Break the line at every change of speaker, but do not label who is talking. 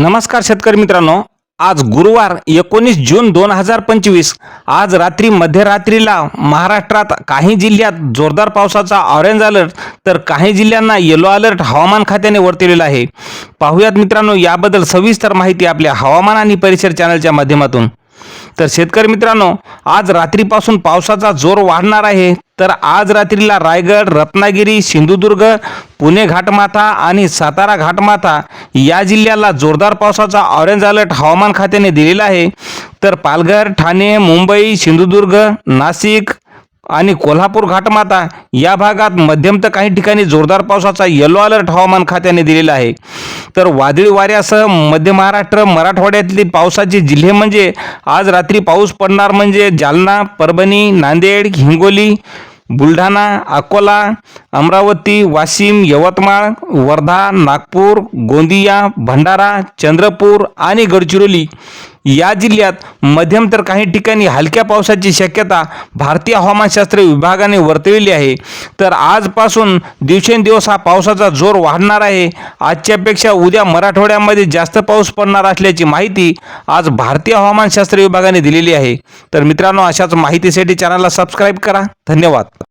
नमस्कार शेतकरी मित्रांनो. आज गुरुवार एकोणीस जून दोन हजार पंचवीस. आज रात्री मध्यरात्रीला महाराष्ट्रात काही जिल्ह्यात जोरदार पावसाचा ऑरेंज अलर्ट तर काही जिल्ह्यांना येलो अलर्ट हवामान खात्याने वर्तवलेला आहे. पाहुयात मित्रांनो याबद्दल सविस्तर माहिती आपल्या हवामान आणि परिसर चॅनलच्या माध्यमातून. तर शेतकरी मित्रांनो आज रात्रीपासून पावसाचा जोर वाढणार आहे. तर आज रात्रीला रायगड रत्नागिरी सिंधुदुर्ग पुणे घाटमाथा आणि सातारा घाटमाथा या जिल्ह्याला जोरदार पावसाचा ऑरेंज अलर्ट हवामान खात्याने दिलेला आहे. तर पालघर ठाणे मुंबई सिंधुदुर्ग नाशिक आणि कोल्हापूर घाटमाता या भागात मध्यम तर काही ठिकाणी जोरदार पावसाचा येलो अलर्ट हवामान खात्याने दिलेला आहे. तर वादळी वाऱ्यासह मध्य महाराष्ट्र मराठवाड्यातली पावसाचे जिल्हे म्हणजे आज रात्री पाऊस पडणार म्हणजे जालना परभणी नांदेड हिंगोली बुलढाणा अकोला अमरावती वाशिम यवतमाळ वर्धा नागपूर गोंदिया भंडारा चंद्रपूर आणि गडचिरोली या जिल्ह्यात मध्यम तर काही ठिकाणी हलक्या पावसाची शक्यता भारतीय हवामानशास्त्र विभागाने वर्तविली आहे. तर आजपासून दिवसेंदिवस हा पावसाचा जोर वाढणार आहे. आजच्यापेक्षा उद्या मराठवाड्यामध्ये जास्त पाऊस पडणार असल्याची माहिती आज भारतीय हवामानशास्त्र विभागाने दिलेली आहे. तर मित्रांनो अशाच माहितीसाठी चॅनलला सबस्क्राईब करा. धन्यवाद.